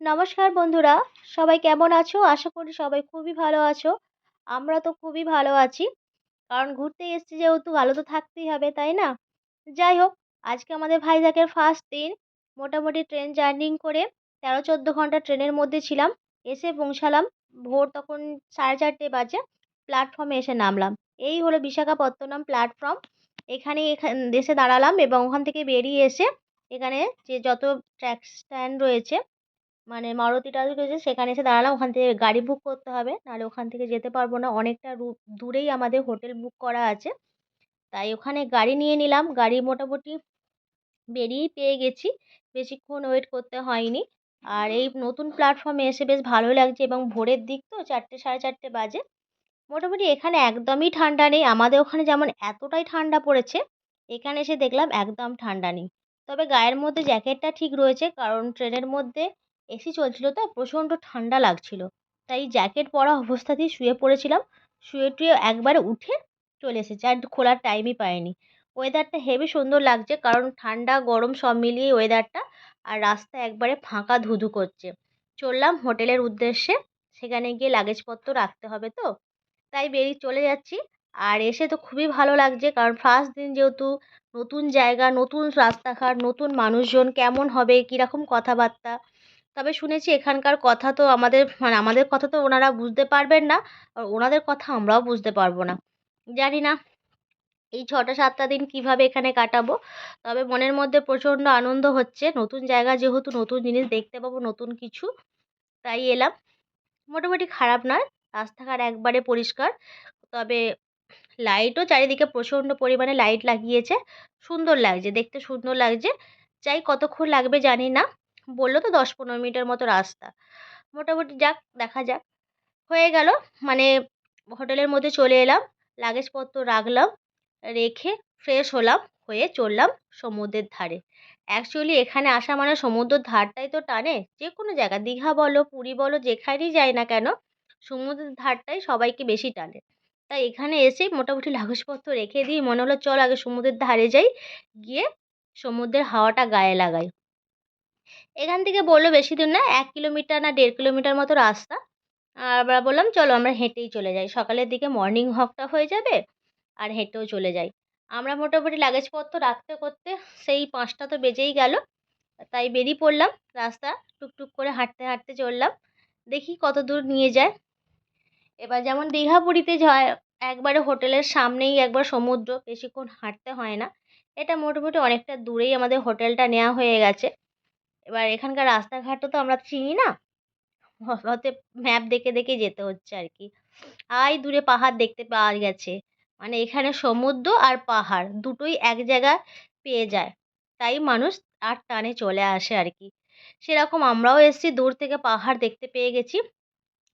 নমস্কার বন্ধুরা, সবাই কেমন আছো? আশা করি সবাই খুবই ভালো আছো। আমরা তো খুবই ভালো আছি। কারণ ঘুরতে এসেছি যেহেতু, ভালো তো থাকতেই হবে, তাই না? যাই হোক, আজকে আমাদের ভাইজ্যাগের ফার্স্ট দিন। মোটামুটি ট্রেন জার্নিং করে তেরো চোদ্দ ঘণ্টা ট্রেনের মধ্যে ছিলাম। এসে পৌঁছালাম। ভোর তখন সাড়ে চারটে বাজে। প্ল্যাটফর্মে এসে নামলাম। এই হলো বিশাখাপত্তনম প্ল্যাটফর্ম এখানে এখান, এসে দাঁড়ালাম এবং ওখান থেকে বেরিয়ে এসে এখানে যে যত ট্র্যাক স্ট্যান্ড রয়েছে মানে মারুতি টারুতি রয়েছে, সেখানে এসে দাঁড়ালাম। ওখান থেকে গাড়ি বুক করতে হবে। নাহলে ওখান থেকে যেতে পারব না। অনেকটা রু, দূরেই আমাদের হোটেল বুক করা আছে। তাই ওখানে গাড়ি নিয়ে নিলাম। গাড়ি মোটামুটি বেরিয়েই পেয়ে গেছি। বেশিক্ষণ ওয়েট করতে হয়নি। আর এই নতুন প্ল্যাটফর্মে এসে বেশ ভালো লাগছে। এবং ভোরের দিক তো চারটে, সাড়ে চারটে বাজে। মোটামুটি এখানে একদমই ঠান্ডা নেই। আমাদের ওখানে যেমন এতটাই ঠান্ডা পড়েছে, এখানে এসে দেখলাম একদম ঠান্ডা নেই। তবে গায়ের মধ্যে জ্যাকেটটা ঠিক রয়েছে। কারণ ট্রেনের মধ্যে এসি চলছিল তো প্রচণ্ড ঠান্ডা লাগছিল। তাই জ্যাকেট পরা অবস্থাতেই শুয়ে পড়েছিলাম। শুয়ে টুয়ে একবারে উঠে চলে এসেছি, আর খোলার টাইমই পাইনি। ওয়েদারটা হেবি সুন্দর লাগছে, কারণ ঠান্ডা, গরম সব মিলিয়ে ওয়েদারটা আর রাস্তা একবারে ফাঁকা ধুধু করছে। চললাম হোটেলের উদ্দেশ্যে, সেখানে গিয়ে লাগেজপত্র রাখতে হবে তো? তাই বেরিয়ে চলে যাচ্ছি, আর এসে তো খুবই ভালো লাগছে, কারণ ফার্স্ট দিন যেহেতু নতুন জায়গা, নতুন রাস্তাঘাট, নতুন মানুষজন, কেমন হবে, কীরকম কথাবার্তা তবে শুনেছি এখানকার কথা তো আমাদের মানে আমাদের কথা তো ওনারা বুঝতে পারবেন না, আর ওনাদের কথা আমরাও বুঝতে পারব না। জানি না এই ছটা সাতটা দিন কীভাবে এখানে কাটাবো, তবে মনের মধ্যে প্রচণ্ড আনন্দ হচ্ছে। নতুন জায়গা যেহেতু নতুন জিনিস দেখতে পাবো, নতুন কিছু, তাই এলাম। মোটামুটি খারাপ নয়, রাস্তাঘাট একবারে পরিষ্কার, তবে লাইটও চারিদিকে প্রচণ্ড পরিমাণে লাইট লাগিয়েছে। সুন্দর লাগছে, দেখতে সুন্দর লাগছে চাই কতক্ষণ লাগবে জানি না। বলল তো দশ পনেরো মিনিটের মতো রাস্তা। মোটামুটি যাক, দেখা যাক। হয়ে গেল মানে হোটেলের মধ্যে চলে এলাম, লাগেজপত্র রাখলাম, রেখে ফ্রেশ হলাম, হয়ে চললাম সমুদ্রের ধারে। অ্যাকচুয়ালি এখানে আসা মানে সমুদ্রের ধারটাই তো টানে যে কোনো জায়গা, দীঘা বলো, পুরী বলো, যেখানেই যাই না কেন, সমুদ্রের ধারটাই সবাইকে বেশি টানে। তাই এখানে এসে মোটামুটি লাগেজপত্র রেখে দিই, মনে হলো চল আগে সমুদ্রের ধারে যাই, গিয়ে সমুদ্রের হাওয়াটা গায়ে লাগাই। এখান থেকে বলল বেশি দূর না, এক কিলোমিটার না দেড় কিলোমিটার মতো রাস্তা। আমরা বললাম, চলো আমরা হেঁটেই চলে যাই। সকালের দিকে মর্নিং ওয়াকটা হয়ে যাবে আর হেঁটেও চলে যাই। আমরা মোটামুটি লাগেজপত্র রাখতে করতে সেই পাঁচটা তো বেজেই গেল। তাই বেরিয়ে পড়লাম রাস্তা, টুকটুক করে হাঁটতে হাঁটতে চললাম। দেখি কত দূর নিয়ে যায়। এবার যেমন দীঘা পুরীতে যায়, একবারে হোটেলের সামনেই একবার সমুদ্র, বেশিক্ষণ হাঁটতে হয় না। এটা মোটামুটি অনেকটা দূরেই আমাদের হোটেলটা নেওয়া হয়ে গেছে। এবার এখানকার রাস্তাঘাটও তো আমরা চিনি না। অতএব ম্যাপ দেখে দেখে যেতে হচ্ছে আর কি। আই দূরে পাহাড় দেখতে পাওয়া গেছে। মানে এখানে সমুদ্র আর পাহাড় দুটোই এক জায়গায় পেয়ে যায়। তাই মানুষ আর টানে চলে আসে আর কি। সেরকম আমরাও এসেছি, দূর থেকে পাহাড় দেখতে পেয়ে গেছি।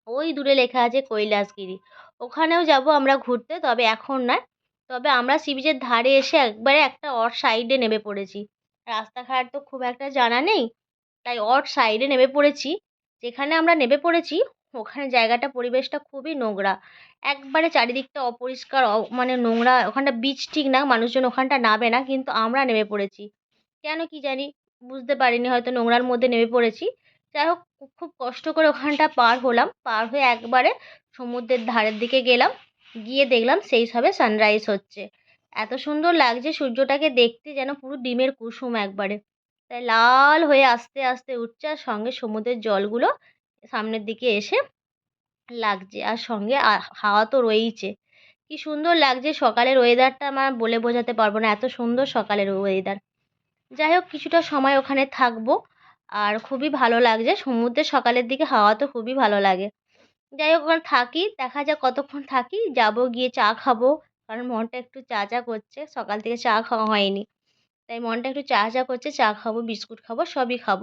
ওই দূরে লেখা আছে কৈলাসগিরি। ওখানেও যাব আমরা ঘুরতে, তবে এখন নয়। তবে আমরা সি বিচের ধারে এসে একবারে একটা অর সাইডে নেমে পড়েছি। রাস্তাঘাট তো খুব একটা জানা নেই। তাই অড সাইডে নেমে পড়েছি। যেখানে আমরা নেমে পড়েছি, ওখানে জায়গাটা, পরিবেশটা খুবই নোংরা। একবারে চারিদিকটা অপরিষ্কার মানে নোংরা, ওখানটা বিচ ঠিক না, মানুষজন ওখানটা নামে না, কিন্তু আমরা নেমে পড়েছি। কেন কি জানি, বুঝতে পারিনি, হয়তো নোংরার মধ্যে নেমে পড়েছি। যাই হোক, খুব কষ্ট করে ওখানটা পার হলাম। পার হয়ে একবারে সমুদ্রের ধারের দিকে গেলাম। গিয়ে দেখলাম সেই সবে সানরাইজ হচ্ছে। এত সুন্দর লাগছে সূর্যটাকে দেখতে, যেন পুরো ডিমের কুসুম একবারে। তাই লাল হয়ে আস্তে আস্তে উঠছে আর সঙ্গে সমুদ্রের জলগুলো সামনের দিকে এসে লাগছে। আর সঙ্গে হাওয়া তো রয়েইছে। কি সুন্দর লাগছে সকালের ওয়েদারটা আমার বলে বোঝাতে পারব না, এত সুন্দর সকালের ওয়েদার যাই হোক, কিছুটা সময় ওখানে থাকব আর খুবই ভালো লাগছে। সমুদ্রের সকালের দিকে হাওয়া তো খুবই ভালো লাগে। যাই হোক, ওখানে থাকি, দেখা যাক কতক্ষণ থাকি। যাব গিয়ে চা খাব, কারণ মনটা একটু চা চা করছে। সকাল থেকে চা খাওয়া হয়নি। তাই মনটা একটু চা চা করছে, চা খাব, বিস্কুট খাব, সবই খাব।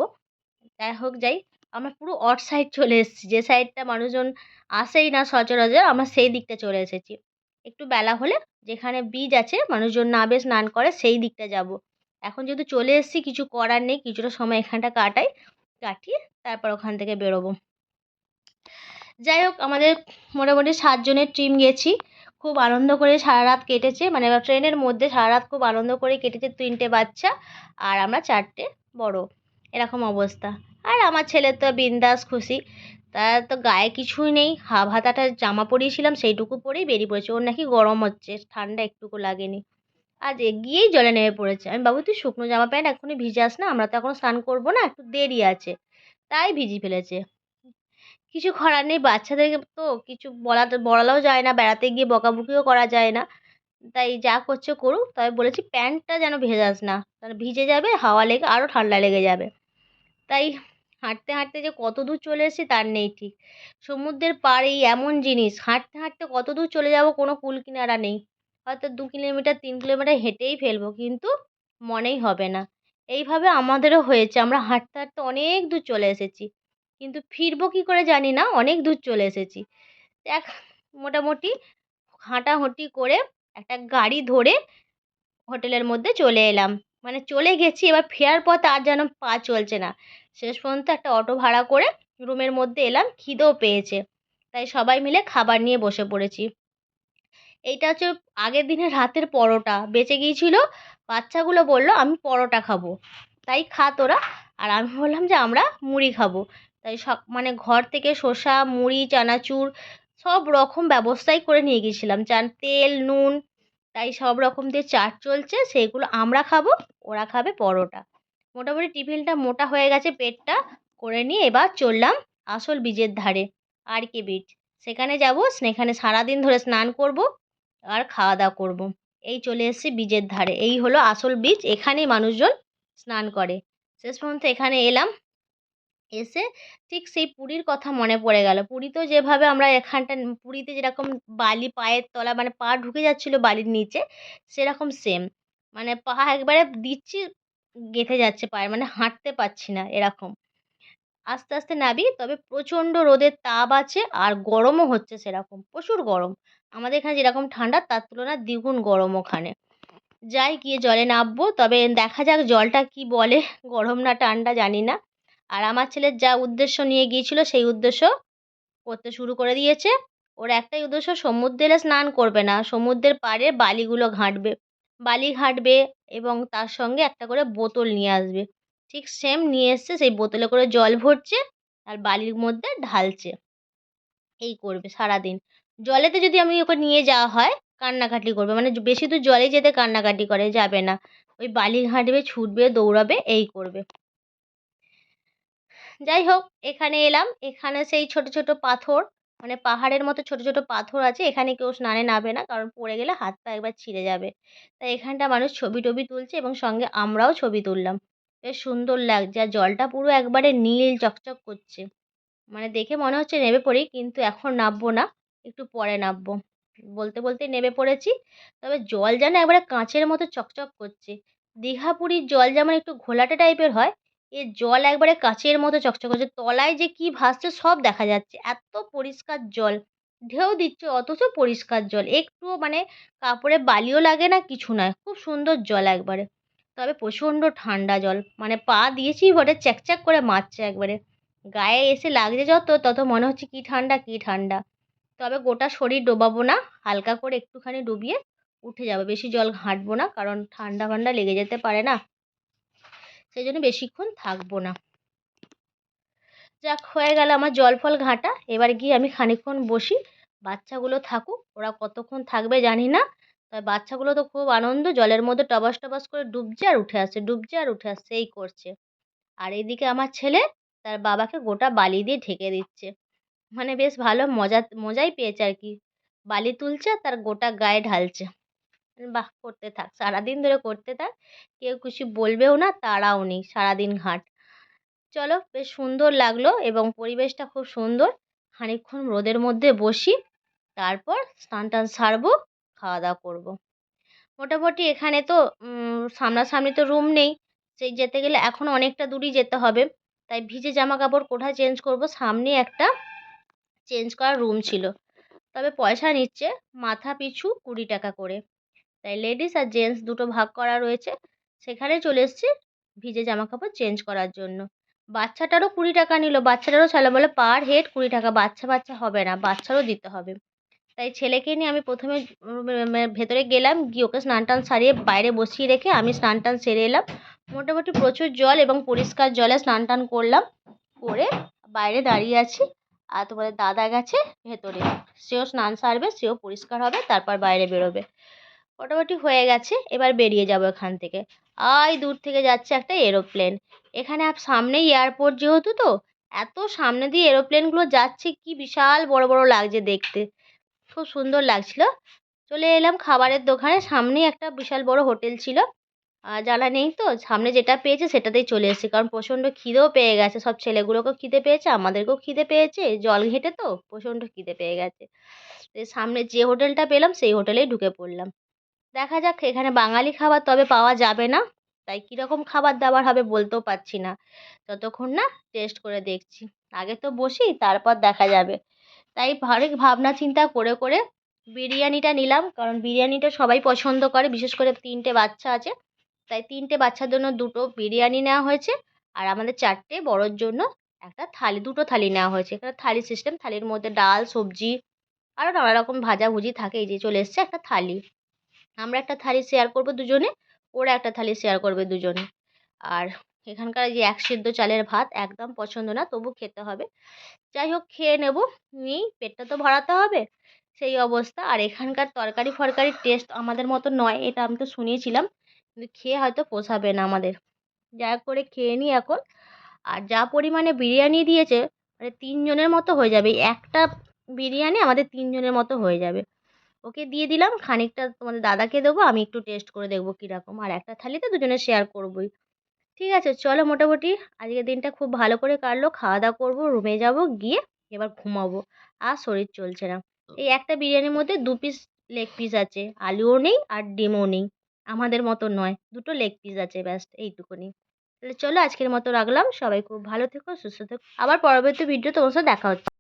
যাই হোক, যাই, আমরা পুরো অট সাইড চলে এসেছি। যে সাইডটা মানুষজন আসেই না সচরাচর, আমরা সেই দিকটা চলে এসেছি। একটু বেলা হলে যেখানে বীজ আছে, মানুষজন নাবে স্নান করে, সেই দিকটা যাব। এখন যেহেতু চলে এসেছি, কিছু করার নেই, কিছুটা সময় এখানটা কাটাই, কাটিয়ে তারপর ওখান থেকে বেরোবো। যাই হোক, আমাদের মোটামুটি সাতজনের টিম গেছি। খুব আনন্দ করে সারা রাত কেটেছে। মানে ট্রেনের মধ্যে সারা রাত খুব আনন্দ করে কেটেছে তিনটে বাচ্চা আর আমরা চারটে বড়। এরকম অবস্থা। আর আমার ছেলে তো বিন্দাস খুশি। তার তো গায়ে কিছুই নেই। হাফ হাতাটা জামা পরিয়েছিলাম, সেইটুকু পরেই বেরিয়ে পড়েছে। ওর নাকি গরম হচ্ছে, ঠান্ডা একটুকু লাগেনি। আজ গিয়েই জলে নেমে পড়েছে। আমি, বাবু, তুই শুকনো জামা প্যান্ট এখনই ভিজাস না? আমরা তো এখন স্নান করব না, একটু দেরি আছে। তাই ভিজি ফেলেছে। কিছু করার নেই, বাচ্চাদেরকে তো কিছু বলাতে বলালেও যায় না, বেড়াতে গিয়ে বকাবকিও করা যায় না। তাই যা করছে করুক, তবে বলেছি প্যান্টটা যেন ভেজাস না, তাহলে ভিজে যাবে, হাওয়া লেগে আরও ঠান্ডা লেগে যাবে। তাই হাঁটতে হাঁটতে যে কত দূর চলে এসেছি তার নেই ঠিক। সমুদ্রের পাড়েই এমন জিনিস, হাঁটতে হাঁটতে কত দূর চলে যাব কোনো কুল কিনারা নেই। হয়তো দু কিলোমিটার, তিন কিলোমিটার হেঁটেই ফেলব, কিন্তু মনেই হবে না। এইভাবে আমাদেরও হয়েছে, আমরা হাঁটতে হাঁটতে অনেক দূর চলে এসেছি। কিন্তু ফিরবো কী করে জানি না, অনেক দূর চলে এসেছি। এক মোটামুটি হাঁটাহুঁটি করে একটা গাড়ি ধরে হোটেলের মধ্যে চলে এলাম। মানে চলে গেছি, এবার ফেরার পথে আর যেন পা চলছে না। শেষ পর্যন্ত একটা অটো ভাড়া করে রুমের মধ্যে এলাম, খিদেও পেয়েছে। তাই সবাই মিলে খাবার নিয়ে বসে পড়েছি। এইটা হচ্ছে আগের দিনের রাতের পরোটা। বেঁচে গিয়েছিল, বাচ্চাগুলো বলল, আমি পরোটা খাব। তাই খা তোরা। আর আমি বললাম যে, আমরা মুড়ি খাব। তাই সব মানে ঘর থেকে শসা, মুড়ি, চানাচুর সব রকম ব্যবস্থাই করে নিয়ে গিয়েছিলাম। চান, তেল, নুন, তাই সব রকম দিয়ে চাট চলছে সেইগুলো আমরা খাব, ওরা খাবে পরোটা। মোটামুটি টিফিনটা মোটা হয়ে গেছে পেটটা, করে নিয়ে এবার চললাম আসল বীজের ধারে আর কে বিচ সেখানে যাব, সেখানে সারাদিন ধরে স্নান করব, আর খাওয়া দাওয়া করব। এই চলে এসেছি বীজের ধারে, এই হলো আসল বীজ, এখানেই মানুষজন স্নান করে। শেষ পর্যন্ত এখানে এলাম এসে ঠিক সেই পুরীর কথা মনে পড়ে গেল। পুরীতেও যেভাবে আমরা এখানটা পুরীতে যেরকম বালি পায়ের তলা মানে পা ঢুকে যাচ্ছিল বালির নিচে, সেরকম সেম মানে পা একবারে দিচ্ছি, গেঁথে যাচ্ছে পায়ে মানে হাঁটতে পারছি না এরকম। আস্তে আস্তে নাবি তবে প্রচণ্ড রোদের তাপ আছে আর গরমও হচ্ছে সেরকম, প্রচুর গরম। আমাদের এখানে যেরকম ঠান্ডা তার তুলনায় দ্বিগুণ গরম ওখানে। যাই গিয়ে জলে নামবো, তবে দেখা যাক জলটা কি বলে, গরম না ঠান্ডা জানি না। আর আমার ছেলের যা উদ্দেশ্য নিয়ে গিয়েছিল সেই উদ্দেশ্য করতে শুরু করে দিয়েছে। ওর একটাই উদ্দেশ্য সমুদ্রে স্নান করবে না। সমুদ্রের পাড়ে বালিগুলো ঘাঁটবে। বালি ঘাঁটবে এবং তার সঙ্গে একটা করে বোতল নিয়ে আসবে। ঠিক সেম নিয়ে এসছে, সেই বোতলে করে জল ভরছে আর বালির মধ্যে ঢালছে। এই করবে সারাদিন। জলেতে যদি আমি ওকে নিয়ে যাওয়া হয়, কান্নাকাটি করবে। মানে বেশি দূর জলে যেতে কান্নাকাটি করে, যাবে না। ওই বালি ঘাঁটবে, ছুটবে, দৌড়াবে, এই করবে। যাই হোক, এখানে এলাম। এখানে সেই ছোট ছোট পাথর মানে পাহাড়ের মতো ছোট ছোট পাথর আছে, এখানে কেউ স্নানে নামবে না, কারণ পড়ে গেলে হাত পা একবার ছিঁড়ে যাবে। তাই এখানটা মানুষ ছবি টবি তুলছে এবং সঙ্গে আমরাও ছবি তুললাম। বেশ সুন্দর লাগছে, আর জলটা পুরো একবারে নীল চকচক করছে। মানে দেখে মনে হচ্ছে নেমে পড়ি, কিন্তু এখন নামবো না, একটু পরে নামবো। বলতে বলতে নেমে পড়েছি, তবে জল যেন একবারে কাঁচের মতো চকচক করছে। দীঘা পুরীর জল যেমন একটু ঘোলাটে টাইপের হয় এর জল একবারে কাচের মতো চকচক করছে। তলায় যে কী ভাসছে সব দেখা যাচ্ছে। এত পরিষ্কার জল। ঢেউ দিচ্ছে, অথচ পরিষ্কার জল। একটুও মানে কাপড়ে বালিও লাগে না, কিছু নয়। খুব সুন্দর জল একবারে। তবে প্রচণ্ড ঠান্ডা জল। মানে পা দিয়েছি বটে, চ্যাকচ্যাক করে মারছে একবারে। গায়ে এসে লাগছে যত, তত মনে হচ্ছে কী ঠান্ডা কী ঠান্ডা। তবে গোটা শরীর ডোবাবো না। হালকা করে একটুখানি ডুবিয়ে উঠে যাব। বেশি জল ঘাঁটবো না, কারণ ঠান্ডা ফান্ডা লেগে যেতে পারে না। সেই জন্য বেশিক্ষণ থাকব না। যাক, হয়ে গেল আমার জল ফল ঘাঁটা। এবার গিয়ে আমি খানিকক্ষণ বসি। বাচ্চাগুলো থাকুক, ওরা কতক্ষণ থাকবে জানি না। তবে বাচ্চাগুলো তো খুব আনন্দ, জলের মধ্যে টবাস টবাস করে ডুবছে আর উঠে আসছে, ডুবছে আর উঠে আসছে, এই করছে। আর এইদিকে আমার ছেলে তার বাবাকে গোটা বালি দিয়ে ঢেকে দিচ্ছে। মানে বেশ ভালো মজা, মজাই পেয়েছে আর কি। বালি তুলছে তার গোটা গায়ে ঢালছে। বাহ! করতে থাক। সারাদিন ধরে করতে থাক, কেউ কিছু বলবেও না, তারাও নেই, সারাদিন ঘাট। চলো, বেশ সুন্দর লাগল এবং পরিবেশটা খুব সুন্দর। খানিকক্ষণ রোদের মধ্যে বসি, তারপর স্নান টান সারবো খাওয়া দাওয়া করব। মোটামুটি এখানে তো সামনাসামনি তো রুম নেই, সেই যেতে গেলে এখন অনেকটা দূরই যেতে হবে। তাই ভিজে জামা কাপড় কোথায় চেঞ্জ করব? সামনে একটা চেঞ্জ করার রুম ছিল। তবে পয়সা নিচ্ছে, মাথা পিছু কুড়ি টাকা করে। তাই লেডিস আর জেন্টস দুটো ভাগ করা রয়েছে। সেখানে চলে এসেছি ভিজে জামা কাপড় চেঞ্জ করার জন্য। বাচ্চাটারও কুড়ি টাকা নিল। বাচ্চাটারও ছেলে বলে, পার হেড কুড়ি টাকা, বাচ্চা বাচ্চা হবে না, বাচ্চারও দিতে হবে। তাই ছেলেকে নিয়ে আমি প্রথমে ভেতরে গেলাম, গিয়ে ওকে স্নান টান সারিয়ে বাইরে বসিয়ে রেখে আমি স্নান টান সেরে এলাম। মোটামুটি প্রচুর জল এবং পরিষ্কার জলে স্নান টান করলাম। করে বাইরে দাঁড়িয়ে আছি। আর তোমাদের দাদা গেছে ভেতরে। সেও স্নান সারবে, সেও পরিষ্কার হবে, তারপর বাইরে বেরোবে। মোটামুটি হয়ে গেছে, এবার বেরিয়ে যাব এখান থেকে। আই দূর থেকে যাচ্ছে একটা এরোপ্লেন এখানে সামনেই এয়ারপোর্ট যেহেতু তো, এত সামনে দিয়ে এরোপ্লেনগুলো যাচ্ছে, কি বিশাল বড় বড় লাগছে দেখতে। খুব সুন্দর লাগছিল। চলে এলাম খাবারের দোকানে, সামনেই একটা বিশাল বড় হোটেল ছিল। জানা নেই তো, সামনে যেটা পেয়েছে সেটাতেই চলে এসেছি, কারণ প্রচণ্ড খিদেও পেয়ে গেছে। সব ছেলেগুলোকেও খিদে পেয়েছে, আমাদেরকেও খিদে পেয়েছে, জল ঘেঁটে তো, প্রচণ্ড খিদে পেয়ে গেছে। সামনে যে হোটেলটা পেলাম, সেই হোটেলেই ঢুকে পড়লাম। দেখা যাক, এখানে বাঙালি খাবার তবে পাওয়া যাবে না। তাই কীরকম খাবার দাবার হবে বলতেও পারছি না। যতক্ষণ না টেস্ট করে দেখছি। আগে তো বসি, তারপর দেখা যাবে। তাই ভারী ভাবনা চিন্তা করে করে বিরিয়ানিটা নিলাম। কারণ বিরিয়ানিটা সবাই পছন্দ করে, বিশেষ করে তিনটে বাচ্চা আছে। তাই তিনটে বাচ্চার জন্য দুটো বিরিয়ানি নেওয়া হয়েছে। আর আমাদের চারটে বড়োর জন্য একটা থালি, দুটো থালি নেওয়া হয়েছে। এখানে থালি সিস্টেম থালির মধ্যে ডাল, সবজি আরও নানা রকম ভাজাভুজি থাকে। এই যে চলে এসছে একটা থালি। আমরা একটা থালি শেয়ার করব দুজনে, ওরা একটা থালি শেয়ার করবে দুজনে। আর এখানকার যে এক সিদ্ধ চালের ভাত একদম পছন্দ না, তবু খেতে হবে। যাই হোক, খেয়ে নেব। নিয়েই পেটটা তো ভরাতে হবে, সেই অবস্থা। আর এখানকার তরকারি ফরকারির টেস্ট আমাদের মতো নয়, এটা আমি তো শুনিয়েছিলাম কিন্তু খেয়ে হয়তো পোষাবে না আমাদের। যা করে খেয়ে নিই এখন। আর যা পরিমাণে বিরিয়ানি দিয়েছে মানে তিনজনের মতো হয়ে যাবে। একটা বিরিয়ানি আমাদের তিনজনের মতো হয়ে যাবে। ওকে দিয়ে দিলাম, খানিকটা তোমাদের দাদাকে দেবো, আমি একটু টেস্ট করে দেখব কীরকম। আর একটা থালিতে দুজনে শেয়ার করবোই। ঠিক আছে, চলো মোটামুটি আজকের দিনটা খুব ভালো করে কাটলো খাওয়া দাওয়া করব রুমে যাব, গিয়ে এবার ঘুমাবো। আর শরীর চলছে না। এই একটা বিরিয়ানির মধ্যে দু পিস লেগ পিস আছে, আলুও নেই আর ডিমও নেই। আমাদের মতো নয়, দুটো লেগ পিস আছে ব্যাস, এইটুকুনি। তাহলে চলো আজকের মতো রাখলাম, সবাই খুব ভালো থেকো, সুস্থ থেকো। আবার পরবর্তী ভিডিও তোমার সাথে দেখা হচ্ছে।